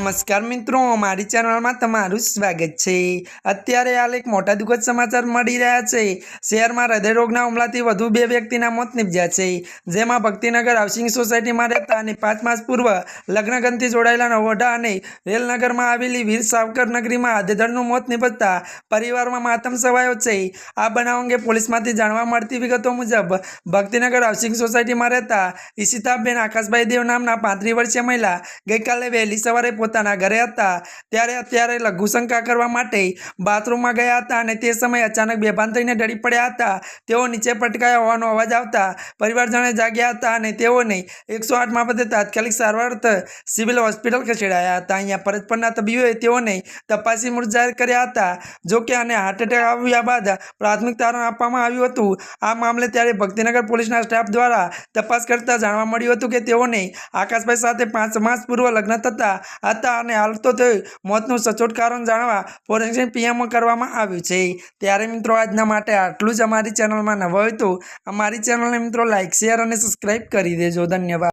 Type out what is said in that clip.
નમસ્કાર મિત્રો, મારી ચેનલમાં તમારું સ્વાગત છે. અત્યારે હાલ એક મોટા દુઃખદ સમાચાર મળી રહ્યા છે. શહેરમાં હૃદયરોગના હુમલાથી વધુ બે વ્યક્તિના મોત નિપજ્યા છે. જેમાં ભક્તિનગર હાઉસિંગ સોસાયટીમાં રહેતા અને પાંચ માસ પૂર્વ લગ્નગનથી જોડાયેલા નવોઢા અને રેલનગરમાં આવેલી વીર સાવકર નગરીમાં આધેધડનું મોત નિપજતા પરિવારમાં માતમ સવાયો છે. આ બનાવ અંગે પોલીસમાંથી જાણવા મળતી વિગતો મુજબ, ભક્તિનગર હાઉસિંગ સોસાયટીમાં રહેતા ઈશિતાબેન આકાશભાઈ દેવ નામના પાંત્રીસ વર્ષીય મહિલા ગઈકાલે વહેલી સવારે પોતાના ઘરે હતા. ત્યારે અત્યારે લઘુશંકા કરવા માટે બાથરૂમમાં ગયા હતા અને તે સમયે અચાનક બેભાન થઈને ડરી પડ્યા હતા. તેઓ નીચે પટકાયા હોવાનો અવાજ આવતા પરિવારજણે જાગ્યા હતા અને તેઓને એકસો આઠ મારફતે તાત્કાલિક સારવાર સિવિલ હોસ્પિટલ ખસેડાયા હતા. અહીંયા પરત પરના તબીબોએ તેઓને તપાસી મૃત જાહેર કર્યા હતા. જોકે આને હાર્ટ એટેક આવ્યા બાદ પ્રાથમિક તારણ આપવામાં આવ્યું હતું. આ મામલે ત્યારે ભક્તિનગર પોલીસના સ્ટાફ દ્વારા તપાસ કરતા જાણવા મળ્યું હતું કે તેઓને આકાશભાઈ સાથે પાંચ માસ પૂર્વ લગ્ન થતા હતા અને હાલ તો તે મોતનું સચોટ કારણ જાણવા ફોરેન્સિક પીએમઓ કરવામાં આવ્યું છે. ત્યારે મિત્રો આજના માટે આટલું જ અમારી ચેનલમાં નવા હોય તો અમારી ચેનલને મિત્રો લાઇક શેર અને સબસ્ક્રાઈબ કરી દેજો. ધન્યવાદ.